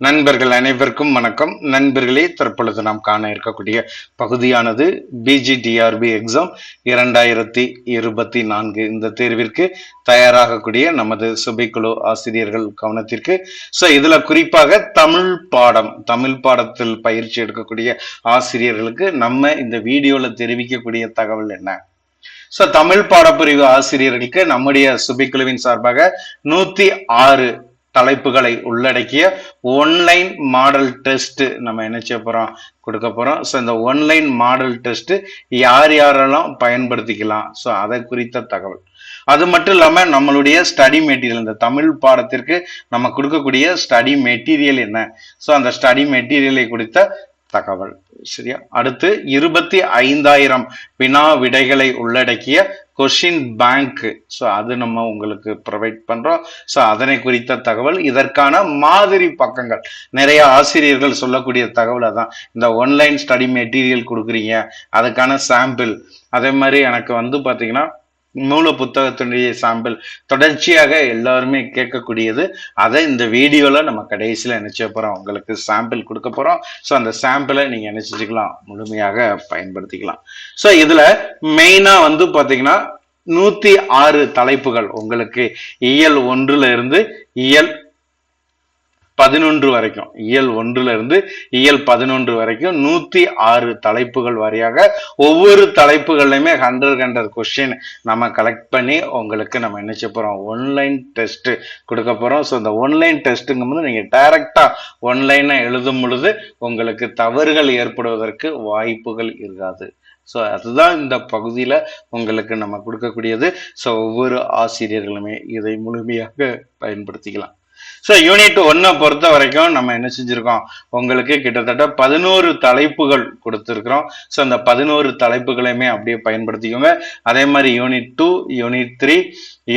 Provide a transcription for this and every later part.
நண்பர்கள் அனைவருக்கும் வணக்கம். நண்பர்களே தற்பொழுது நாம் காண இருக்கக்கூடிய பகுதியானது பிஜிடிஆர்பி எக்ஸாம் இரண்டாயிரத்தி இருபத்தி நான்கு இந்த தேர்விற்கு தயாராகக்கூடிய நமது சுபைக்குழு ஆசிரியர்கள் கவனத்திற்கு. ஸோ இதில் குறிப்பாக தமிழ் பாடம் தமிழ் பாடத்தில் பயிற்சி எடுக்கக்கூடிய ஆசிரியர்களுக்கு நம்ம இந்த வீடியோவில் தெரிவிக்கக்கூடிய தகவல் என்ன? ஸோ தமிழ் பாடப்பிரிவு ஆசிரியர்களுக்கு நம்முடைய சுபிக்குழுவின் சார்பாக நூற்றி ஆறு தலைப்புகளை உள்ளடக்கிய ஒன்லைன் மாடல் டெஸ்ட் நம்ம என்ன செய்ய போறோம்? கொடுக்க போறோம். ஸோ இந்த ஒன்லைன் மாடல் டெஸ்ட் யார் யாரெல்லாம் பயன்படுத்திக்கலாம்? ஸோ அதை குறித்த தகவல். அது மட்டும் இல்லாமல் நம்மளுடைய ஸ்டடி மெட்டீரியல் இந்த தமிழ் பாடத்திற்கு நம்ம கொடுக்கக்கூடிய ஸ்டடி மெட்டீரியல் என்ன? ஸோ அந்த ஸ்டடி மெட்டீரியலை குறித்த தகவல். சரியா? அடுத்து இருபத்தி ஐந்தாயிரம் வினா விடைகளை உள்ளடக்கிய கொஷின் பேங்க். ஸோ அது நம்ம உங்களுக்கு ப்ரொவைட் பண்ணுறோம் ஸோ அதனை குறித்த தகவல். இதற்கான மாதிரி பக்கங்கள். நிறைய ஆசிரியர்கள் சொல்லக்கூடிய தகவல் அதான். இந்த ஒன்லைன் ஸ்டடி மெட்டீரியல் கொடுக்குறீங்க. அதுக்கான சாம்பிள் அதே மாதிரி எனக்கு வந்து பார்த்தீங்கன்னா மூல புத்தகத்தினுடைய சாம்பிள் தொடர்ச்சியாக எல்லாருமே கேட்கக்கூடியது. அதை இந்த வீடியோவில் நம்ம கடைசியில் நினைச்ச போகிறோம் உங்களுக்கு சாம்பிள் கொடுக்க போகிறோம் ஸோ அந்த சாம்பிளை நீங்கள் நினைச்சிக்கலாம் முழுமையாக பயன்படுத்திக்கலாம். ஸோ இதில் மெயினாக வந்து பார்த்தீங்கன்னா நூற்றி ஆறு தலைப்புகள். உங்களுக்கு இயல் ஒன்றுல இருந்து இயல் பதினொன்று வரைக்கும். இயல் ஒன்றுல இருந்து இயல் பதினொன்று வரைக்கும் நூத்தி ஆறு தலைப்புகள் வரையாக ஒவ்வொரு தலைப்புகள்லையுமே ஹண்ட்ரட் ஹண்ட்ரட் கொஸ்டின் நம்ம கலெக்ட் பண்ணி உங்களுக்கு நம்ம என்ன செய்ய போறோம்? ஒன்லைன் டெஸ்ட் கொடுக்க போறோம். ஸோ இந்த ஒன்லைன் டெஸ்ட்டுங்கும்போது நீங்கள் டைரக்டா ஒன்லைனை எழுதும் பொழுது உங்களுக்கு தவறுகள் ஏற்படுவதற்கு வாய்ப்புகள் இருக்காது. ஸோ அதுதான் இந்த பகுதியில் உங்களுக்கு நம்ம கொடுக்கக்கூடியது. ஸோ ஒவ்வொரு ஆசிரியர்களுமே இதை முழுமையாக பயன்படுத்திக்கலாம். ஸோ யூனிட் ஒன்றை பொறுத்த வரைக்கும் நம்ம என்ன செஞ்சுருக்கோம்? உங்களுக்கு கிட்டத்தட்ட பதினோரு தலைப்புகள் கொடுத்துருக்குறோம். ஸோ அந்த பதினோரு தலைப்புகளையுமே அப்படியே பயன்படுத்திக்கோங்க. அதே மாதிரி unit two unit three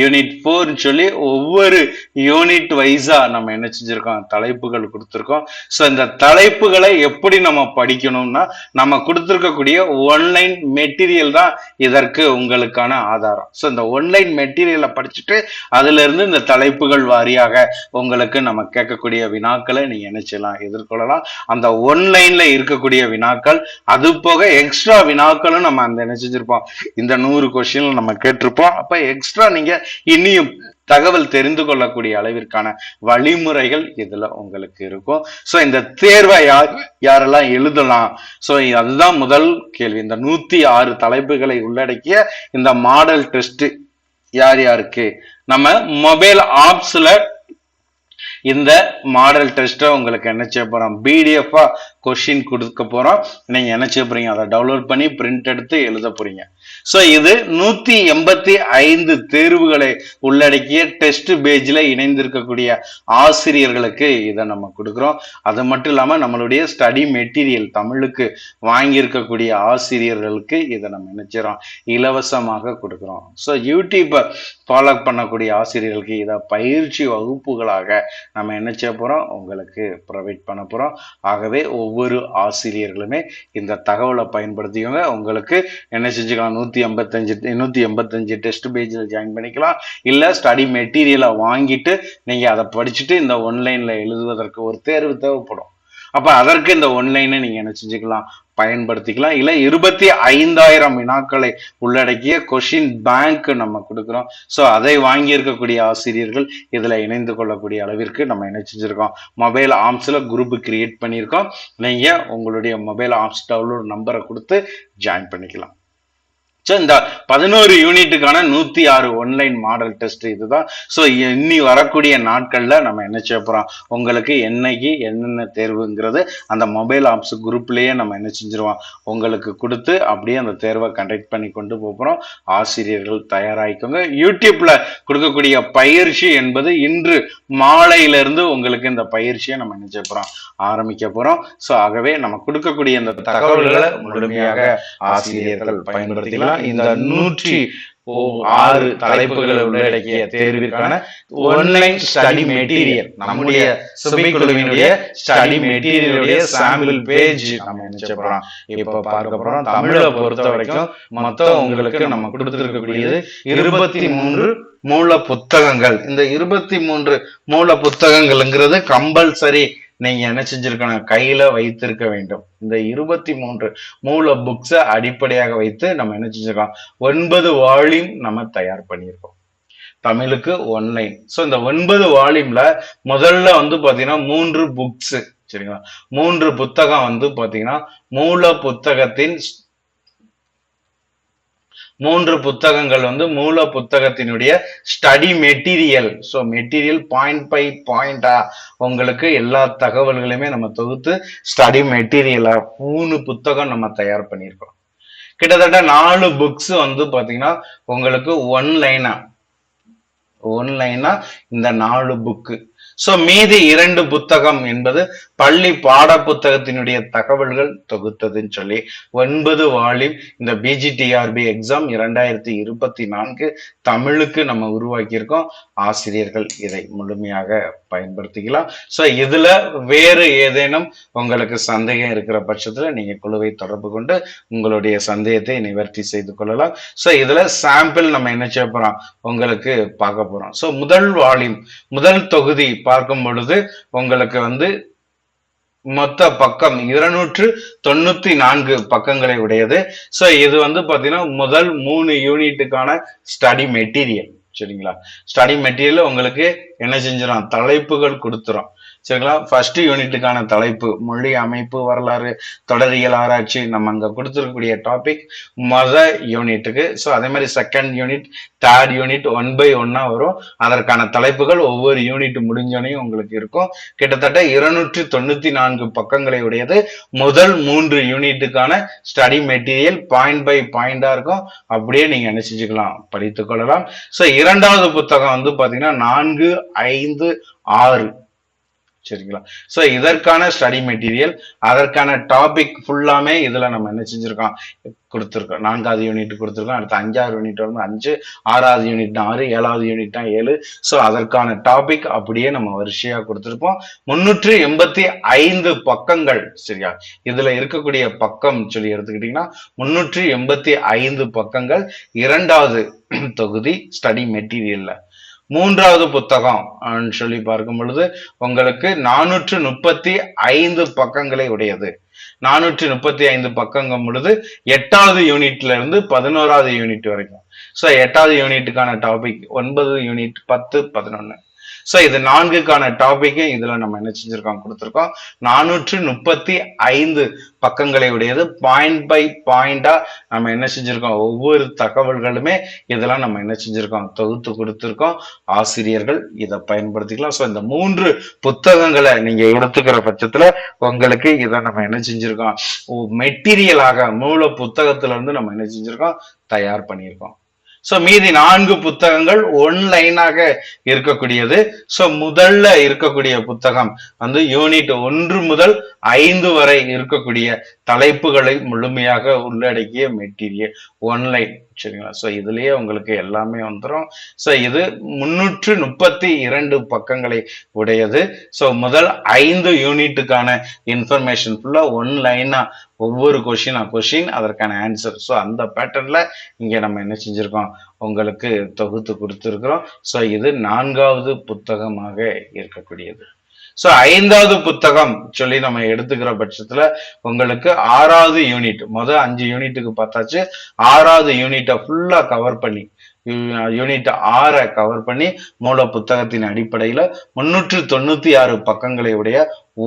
unit ஃபோர்னு சொல்லி ஒவ்வொரு யூனிட் வைஸா நம்ம என்ன செஞ்சிருக்கோம்? தலைப்புகள் கொடுத்துருக்கோம். ஸோ இந்த தலைப்புகளை எப்படி நம்ம படிக்கணும்னா நம்ம கொடுத்துருக்கக்கூடிய ஒன்லைன் மெட்டீரியல் தான் இதற்கு உங்களுக்கான ஆதாரம். ஸோ இந்த ஒன்லைன் மெட்டீரியலை படிச்சுட்டு அதுல இருந்து இந்த தலைப்புகள் வாரியாக உங்களுக்கு நம்ம கேட்கக்கூடிய வினாக்களை நீங்க என்ன செய்யலாம்? எதிர்கொள்ளலாம். அந்த ஒன்லைன்ல இருக்கக்கூடிய வினாக்கள் அது போக எக்ஸ்ட்ரா வினாக்களும் நம்ம அந்த என்ன செஞ்சிருப்போம்? இந்த நூறு கொஸ்டின் நம்ம கேட்டிருப்போம். அப்ப எக்ஸ்ட்ரா நீங்க இன்னியும் தகவல் தெரிந்து கொள்ளக்கூடிய அளவிற்கான வழிமுறைகள் இதுல உங்களுக்கு இருக்கும். ஸோ இந்த தேர்வை யார் யாரெல்லாம் எழுதலாம்? ஸோ அதுதான் முதல் கேள்வி. இந்த நூத்தி ஆறு தலைப்புகளை உள்ளடக்கிய இந்த மாடல் டெஸ்ட் யார் யாருக்கு? நம்ம மொபைல் ஆப்ஸ்ல இந்த மாடல் டெஸ்ட்டை உங்களுக்கு என்ன செய்ய போறோம்? பிடிஎஃபா கொஷின் கொடுக்க போகிறோம் நீங்கள் என்ன செய்ய போறீங்க? அதை டவுன்லோட் பண்ணி பிரிண்ட் எடுத்து எழுத போகிறீங்க ஸோ இது நூற்றி எண்பத்தி ஐந்து தேர்வுகளை உள்ளடக்கிய டெஸ்ட் பேஜில் இணைந்திருக்கக்கூடிய ஆசிரியர்களுக்கு இதை நம்ம கொடுக்குறோம். அது மட்டும் இல்லாமல் நம்மளுடைய ஸ்டடி மெட்டீரியல் தமிழுக்கு வாங்கியிருக்கக்கூடிய ஆசிரியர்களுக்கு இதை நம்ம நினைச்சிடறோம் இலவசமாக கொடுக்குறோம். ஸோ யூடியூப்பை ஃபாலோ பண்ணக்கூடிய ஆசிரியர்களுக்கு இதை பயிற்சி வகுப்புகளாக நம்ம என்ன செய்ய போகிறோம் உங்களுக்கு ப்ரொவைட் பண்ண போகிறோம் ஆகவே ஒவ்வொரு ஒவ்வொரு ஆசிரியர்களுமே இந்த தகவலை பயன்படுத்திக்கோங்க. உங்களுக்கு என்ன செஞ்சுக்கலாம்? நூற்றி ஐம்பத்தஞ்சு நூற்றி எண்பத்தஞ்சு டெஸ்ட் பேஜில் ஜாயின் பண்ணிக்கலாம். இல்லை ஸ்டடி மெட்டீரியலை வாங்கிட்டு நீங்கள் அதை படிச்சுட்டு இந்த ஒன்லைனில் எழுதுவதற்கு ஒரு தேர்வு தேவைப்படும். அப்ப அதற்கு இந்த ஒன்லைனை நீங்க என்ன செஞ்சுக்கலாம்? பயன்படுத்திக்கலாம். இல்ல இருபத்தி ஐந்தாயிரம் வினாக்களை உள்ளடக்கிய கொஷின் பேங்க் நம்ம கொடுக்குறோம். ஸோ அதை வாங்கியிருக்கக்கூடிய ஆசிரியர்கள் இதுல இணைந்து கொள்ளக்கூடிய அளவிற்கு நம்ம என்ன செஞ்சிருக்கோம்? மொபைல் ஆர்ம்ஸ்ல குரூப் கிரியேட் பண்ணியிருக்கோம். நீங்க உங்களுடைய மொபைல் ஆம்ஸ் டவுன்லோட் நம்பரை கொடுத்து ஜாயின் பண்ணிக்கலாம். ஸோ இந்த பதினோரு யூனிட்டுக்கான நூத்தி ஆறு ஒன்லைன் மாடல் டெஸ்ட் இதுதான். ஸோ இன்னி வரக்கூடிய நாட்கள்ல நம்ம என்ன செய்ய போறோம்? உங்களுக்கு என்னைக்கு என்னென்ன தேர்வுங்கிறது அந்த மொபைல் ஆப்ஸ் குரூப்லயே நம்ம என்ன செஞ்சிருவோம்? உங்களுக்கு கொடுத்து அப்படியே அந்த தேர்வை கண்டக்ட் பண்ணி கொண்டு போகிறோம் ஆசிரியர்கள் தயாராகிக்கோங்க. யூடியூப்ல கொடுக்கக்கூடிய பயிற்சி என்பது இன்று மாலையிலிருந்து உங்களுக்கு இந்த பயிற்சியை நம்ம என்ன செய்ய ஆரம்பிக்க போறோம். ஸோ ஆகவே நம்ம கொடுக்கக்கூடிய இந்த தகவல்களை முழுமையாக ஆசிரியர்கள் பயன்படுத்திக்கலாம். இந்த நூற்றி ஆறு தலைப்புகளை உள்ளடக்கிய தேர்விற்கான ஒன்லைன் ஸ்டடி மெட்டீரியல் நம்முடைய சுபை குழுவினுடைய ஸ்டடி மெட்டீரியலுடைய சாம்பிள் பேஜ் நம்ம நினைச்ச போறோம்? இப்ப பார்க்க போறோம். தமிழை பொறுத்த வரைக்கும் மொத்தம் உங்களுக்கு நம்ம கொடுத்துருக்கக்கூடியது இருபத்தி மூன்று மூல புத்தகங்கள். இந்த இருபத்தி மூன்று மூல புத்தகங்கள்ங்கிறது கம்பல்சரி நீங்க என்ன செஞ்சிருக்கணும்? கையில வைத்திருக்க வேண்டும். இந்த இருபத்தி மூன்று மூல புக்ஸை அடிப்படையாக வைத்து நம்ம என்ன செஞ்சிருக்கோம்? ஒன்பது வால்யூம் நம்ம தயார் பண்ணியிருக்கோம். தமிழுக்கு ஒன்லைன் ஸோ இந்த ஒன்பது வால்யூம்ல முதல்ல வந்து பாத்தீங்கன்னா மூன்று புக்ஸ் சரிங்களா? மூன்று புத்தகம் வந்து பாத்தீங்கன்னா மூல புத்தகத்தின் மூன்று புத்தகங்கள் வந்து மூல புத்தகத்தினுடைய study material so material point by பாயிண்டா உங்களுக்கு எல்லா தகவல்களையுமே நம்ம தொகுத்து ஸ்டடி மெட்டீரியலா மூணு புத்தகம் நம்ம தயார் பண்ணியிருக்கோம் கிட்டத்தட்ட நாலு புக்ஸ் வந்து பாத்தீங்கன்னா உங்களுக்கு ஒன் லைனா ஒன் லைனா இந்த நாலு புக்கு சோ மீதி இரண்டு புத்தகம் என்பது பள்ளி பாட புத்தகத்தினுடைய தகவல்கள் தொகுத்ததுன்னு சொல்லி ஒன்பது வால்யூம் இந்த பிஜிடிஆர்பி எக்ஸாம் இரண்டாயிரத்தி இருபத்தி நான்கு தமிழுக்கு நம்ம உருவாக்கியிருக்கோம். ஆசிரியர்கள் இதை முழுமையாக பயன்படுத்திக்கலாம். ஸோ இதுல வேறு ஏதேனும் உங்களுக்கு சந்தேகம் இருக்கிற பட்சத்தில் நீங்க குழுவை தொடர்பு கொண்டு உங்களுடைய சந்தேகத்தை நிவர்த்தி செய்து கொள்ளலாம். ஸோ இதுல சாம்பிள் நம்ம என்ன செய்ய போறோம்? உங்களுக்கு பார்க்க போறோம். ஸோ முதல் வால்யூம் முதல் தொகுதி பார்க்கும் பொழுது உங்களுக்கு வந்து மொத்த பக்கம் இருநூற்று தொண்ணூத்தி நான்கு பக்கங்களை உடையது. சோ இது வந்து பாத்தீங்கன்னா முதல் மூணு யூனிட்டுக்கான ஸ்டடி மெட்டீரியல் சரிங்களா? ஸ்டடி மெட்டீரியல் உங்களுக்கு என்ன செஞ்சிடும் தலைப்புகள் கொடுத்துரும் சரிங்களா? ஃபர்ஸ்ட் யூனிட்டுக்கான தலைப்பு மொழி அமைப்பு வரலாறு தொடரியல் ஆராய்ச்சி நம்ம அங்க கொடுத்துருக்கக்கூடிய டாபிக் மொத யூனிட்டுக்கு ஸோ அதே மாதிரி second unit third unit one by ஒன்னா வரும். அதற்கான தலைப்புகள் ஒவ்வொரு யூனிட் முடிஞ்சோனையும் உங்களுக்கு இருக்கும். கிட்டத்தட்ட இருநூற்றி தொண்ணூத்தி நான்கு பக்கங்களை உடையது. முதல் மூன்று யூனிட்டுக்கான ஸ்டடி மெட்டீரியல் பாயிண்ட் பை பாயிண்டா இருக்கும். அப்படியே நீங்க என்ன படித்துக்கொள்ளலாம் படித்துக் கொள்ளலாம். ஸோ இரண்டாவது புத்தகம் வந்து பாத்தீங்கன்னா நான்கு ஐந்து ஆறு. சரிங்களா? ஸோ இதற்கான ஸ்டடி மெட்டீரியல் அதற்கான டாபிக் ஃபுல்லாமே இதுல நம்ம என்ன செஞ்சுருக்கோம்? கொடுத்துருக்கோம். நான்காவது யூனிட் கொடுத்துருக்கோம். அடுத்து அஞ்சாவது யூனிட் வந்து அஞ்சு ஆறாவது யூனிட் ஆறு ஏழாவது யூனிட் ஏழு. ஸோ அதற்கான டாபிக் அப்படியே நம்ம வரிசையா கொடுத்துருப்போம். முன்னூற்றி எண்பத்தி ஐந்து பக்கங்கள் சரியா? இதுல இருக்கக்கூடிய பக்கம் சொல்லி எடுத்துக்கிட்டிங்கன்னா முன்னூற்றி எண்பத்தி ஐந்து பக்கங்கள். இரண்டாவது தொகுதி ஸ்டடி மெட்டீரியல்ல மூன்றாவது புத்தகம் சொல்லி பார்க்கும் பொழுது உங்களுக்கு நானூற்று முப்பத்தி ஐந்து பக்கங்களை உடையது. நானூற்றி முப்பத்தி ஐந்து பக்கங்கும் பொழுது எட்டாவது யூனிட்ல இருந்து பதினோராவது யூனிட் வரைக்கும். ஸோ எட்டாவது யூனிட்டுக்கான டாபிக் ஒன்பது யூனிட் பத்து பதினொன்று ஸோ இது நான்குக்கான டாபிக்கும் இதில் நம்ம என்ன செஞ்சுருக்கோம் கொடுத்துருக்கோம். நானூற்று முப்பத்தி ஐந்து பக்கங்களை உடையது பாயிண்ட் பை பாயிண்டாக நம்ம என்ன செஞ்சுருக்கோம் ஒவ்வொரு தகவல்களுமே இதெல்லாம் நம்ம என்ன செஞ்சுருக்கோம் தொகுத்து கொடுத்துருக்கோம். ஆசிரியர்கள் இதை பயன்படுத்திக்கலாம். ஸோ இந்த மூன்று புத்தகங்களை நீங்கள் எடுத்துக்கிற பட்சத்தில் உங்களுக்கு இதை நம்ம என்ன செஞ்சுருக்கோம் மெட்டீரியலாக மூல புத்தகத்துல இருந்து நம்ம என்ன செஞ்சுருக்கோம் தயார் பண்ணியிருக்கோம். சோ மீதி நான்கு புத்தகங்கள் ஒன்லைனாக இருக்கக்கூடியது. சோ முதல்ல இருக்கக்கூடிய புத்தகம் வந்து யூனிட் ஒன்று முதல் ஐந்து வரை இருக்கக்கூடிய தலைப்புகளை முழுமையாக உள்ளடக்கிய மெட்டீரியல் ஒன்லைன் சரிங்களா? ஸோ இதுலேயே உங்களுக்கு எல்லாமே வந்துடும் ஸோ இது முன்னூற்று முப்பத்தி இரண்டு பக்கங்களை உடையது. ஸோ முதல் ஐந்து யூனிட்டுக்கான இன்ஃபர்மேஷன் ஃபுல்லாக ஒன் லைனாக ஒவ்வொரு கொஷின் கொஷின் அதற்கான ஆன்சர் ஸோ அந்த பேட்டர்னில் இங்கே நம்ம என்ன செஞ்சுருக்கோம்? உங்களுக்கு தொகுத்து கொடுத்துருக்குறோம். ஸோ இது நான்காவது புத்தகமாக இருக்கக்கூடியது. ஸோ ஐந்தாவது புத்தகம் சொல்லி நம்ம எடுத்துக்கிற பட்சத்துல உங்களுக்கு ஆறாவது யூனிட் மொதல் அஞ்சு யூனிட்டுக்கு பார்த்தாச்சு. ஆறாவது யூனிட்டை ஃபுல்லா கவர் பண்ணி யூனிட் ஆறை கவர் பண்ணி மூல புத்தகத்தின் அடிப்படையில முன்னூற்று தொண்ணூத்தி ஆறு பக்கங்களை உடைய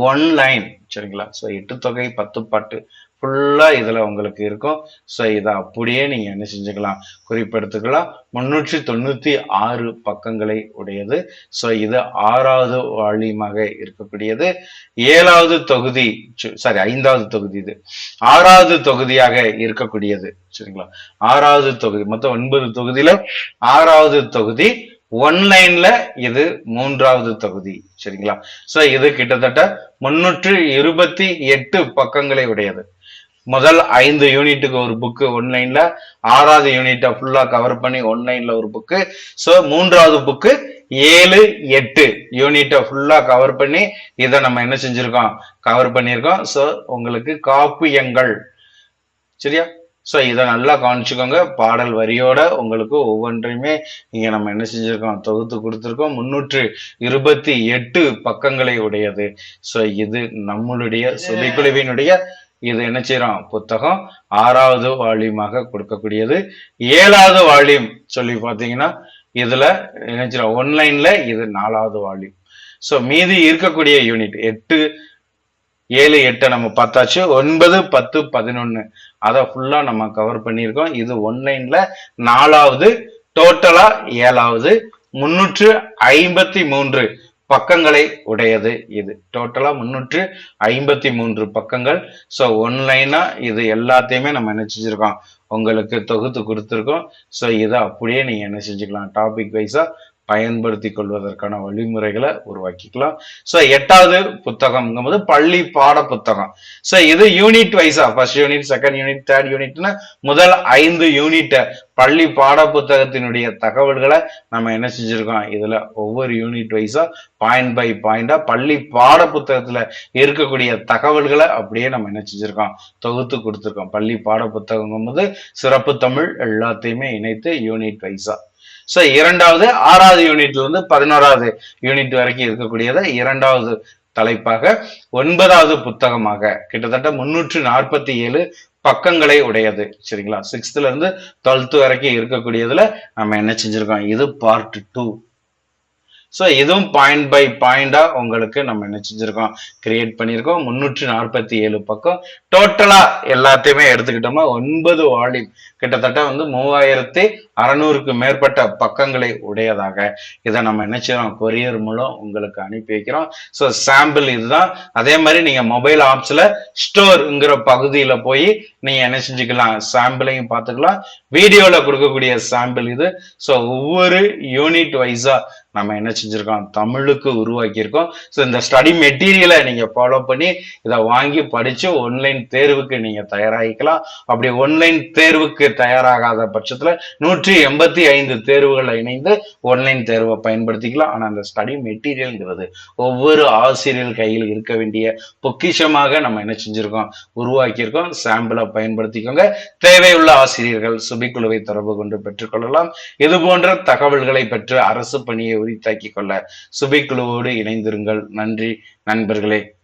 ஒன் லைன் சரிங்களா? ஸோ எட்டு தொகை பத்து பாட்டு. ஃபுல்லா இதுல உங்களுக்கு இருக்கும். ஸோ இதை அப்படியே நீங்க என்ன செஞ்சுக்கலாம்? குறிப்பெடுத்துக்கலாம். முன்னூற்றி தொண்ணூத்தி ஆறு பக்கங்களை உடையது. ஸோ இது ஆறாவது வால்யூமாக இருக்கக்கூடியது. ஏழாவது தொகுதி சாரி ஐந்தாவது தொகுதி இது. ஆறாவது தொகுதியாக இருக்கக்கூடியது. சரிங்களா? ஆறாவது தொகுதி மொத்தம் ஒன்பது தொகுதியில ஆறாவது தொகுதி ஒன்லைன்ல இது மூன்றாவது தொகுதி சரிங்களா? சோ இது கிட்டத்தட்ட முன்னூற்று இருபத்தி எட்டு பக்கங்களை உடையது. முதல் ஐந்து யூனிட்டுக்கு ஒரு புக்கு ஒன்லைன்ல ஆறாவது யூனிட்டை ஃபுல்லா கவர் பண்ணி ஒன்லைன்ல ஒரு புக்கு ஸோ மூன்றாவது புக்கு ஏழு எட்டு யூனிட்டை ஃபுல்லா கவர் பண்ணி இதை நம்ம என்ன செஞ்சிருக்கோம்? கவர் பண்ணியிருக்கோம். ஸோ உங்களுக்கு காப்பியங்கள் சரியா? ஸோ இதை நல்லா கவனிச்சுக்கோங்க. பாடல் வரியோட உங்களுக்கு ஒவ்வொன்றையுமே இங்க நம்ம என்ன செஞ்சிருக்கோம்? தொகுத்து கொடுத்துருக்கோம். முன்னூற்று இருபத்தி எட்டு பக்கங்களை உடையது. ஸோ இது நம்மளுடைய சுபிக்குழுவினுடைய இது என்ன செய்யறோம் புத்தகம். ஆறாவது வால்யூமாக கொடுக்கக்கூடியது. ஏழாவது வால்யூம் சொல்லி பார்த்தீங்கன்னா இதுல என்ன செய்யறோம் ஒன்லைன்ல இது நாலாவது வால்யூம். ஸோ மீதி இருக்கக்கூடிய யூனிட் எட்டு ஏழு எட்டை நம்ம பார்த்தாச்சு. ஒன்பது பத்து பதினொன்னு. அதை ஃபுல்லா நம்ம கவர் பண்ணியிருக்கோம். இது ஒன்லைன்ல நாலாவது டோட்டலா ஏழாவது முன்னூற்று ஐம்பத்தி மூன்று பக்கங்களை உடையது இது. டோட்டலா முன்னூற்று ஐம்பத்தி மூன்று பக்கங்கள். ஸோ ஒன்லைனா இது எல்லாத்தையுமே நம்ம என்ன உங்களுக்கு தொகுத்து கொடுத்துருக்கோம். ஸோ இதை அப்படியே நீங்க என்ன செஞ்சுக்கலாம்? டாபிக் வைஸா பயன்படுத்தி கொள்வதற்கான வழிமுறைகளை உருவாக்கிக்கலாம். ஸோ எட்டாவது புத்தகம்ங்கும் போது பள்ளி பாட புத்தகம். ஸோ இது unit வைஸா first unit second unit third யூனிட்னு முதல் ஐந்து யூனிட்டை பள்ளி பாட புத்தகத்தினுடைய தகவல்களை நம்ம என்ன செஞ்சிருக்கோம்? இதுல ஒவ்வொரு யூனிட் வைஸா பாயிண்ட் பை பாயிண்டா பள்ளி பாட புத்தகத்துல இருக்கக்கூடிய தகவல்களை அப்படியே நம்ம என்ன செஞ்சிருக்கோம்? தொகுத்து கொடுத்துருக்கோம். பள்ளி பாட புத்தகங்கும் போது சிறப்பு தமிழ் எல்லாத்தையுமே இணைத்து யூனிட் வைஸா ஸோ இரண்டாவது ஆறாவது யூனிட்ல இருந்து பதினோராவது யூனிட் வரைக்கும் இருக்கக்கூடியதை இரண்டாவது தலைப்பாக ஒன்பதாவது புத்தகமாக கிட்டத்தட்ட முன்னூற்று நாற்பத்தி ஏழு பக்கங்களை உடையது. சரிங்களா? சிக்ஸ்த்ல இருந்து டுவெல்த் வரைக்கும் இருக்கக்கூடியதுல நம்ம என்ன செஞ்சிருக்கோம்? இது பார்ட் டூ ஸோ இதுவும் பாயிண்ட் பை பாயிண்டா உங்களுக்கு நம்ம என்ன செஞ்சிருக்கோம்? கிரியேட் பண்ணியிருக்கோம் முன்னூற்றி நாற்பத்தி ஏழு பக்கம் டோட்டலா எல்லாத்தையுமே எடுத்துக்கிட்டோம்னா ஒன்பது வால்யூம் கிட்டத்தட்ட வந்து மூவாயிரத்தி அறநூறுக்கு மேற்பட்ட பக்கங்களை உடையதாக. இதை நம்ம என்ன செய்யறோம்? கொரியர் மூலம் உங்களுக்கு அனுப்பி வைக்கிறோம். ஸோ சாம்பிள் இதுதான். அதே மாதிரி நீங்க மொபைல் ஆப்ஸ்ல ஸ்டோர்ங்கிற பகுதியில போய் நீங்க என்ன செஞ்சுக்கலாம்? சாம்பிளையும் பார்த்துக்கலாம். வீடியோல கொடுக்கக்கூடிய சாம்பிள் இது. ஸோ ஒவ்வொரு யூனிட் வைஸா நம்ம என்ன செஞ்சிருக்கோம்? தமிழுக்கு உருவாக்கியிருக்கோம். ஸோ இந்த ஸ்டடி மெட்டீரியலை நீங்க ஃபாலோ பண்ணி இதை வாங்கி படிச்சு ஒன்லைன் தேர்வுக்கு நீங்க தயாராகிக்கலாம். அப்படி ஒன்லைன் தேர்வுக்கு தயாராகாத பட்சத்தில் நூற்றி எண்பத்தி ஐந்து தேர்வுகளை இணைந்து ஒன்லைன் தேர்வை பயன்படுத்திக்கலாம். ஆனால் அந்த ஸ்டடி மெட்டீரியல்ங்கிறது ஒவ்வொரு ஆசிரியர் கையில் இருக்க வேண்டிய பொக்கிஷமாக நம்ம என்ன செஞ்சுருக்கோம்? உருவாக்கியிருக்கோம். சாம்பிளை பயன்படுத்திக்கோங்க. தேவையுள்ள ஆசிரியர்கள் சுபிக்குழுவை தொடர்பு கொண்டு பெற்றுக்கொள்ளலாம் இது போன்ற தகவல்களை பெற்று அரசு பணியை உரித்தாக்கிக் கொள்ள சுபிக்குழுவோடு இணைந்திருங்கள். நன்றி நண்பர்களே.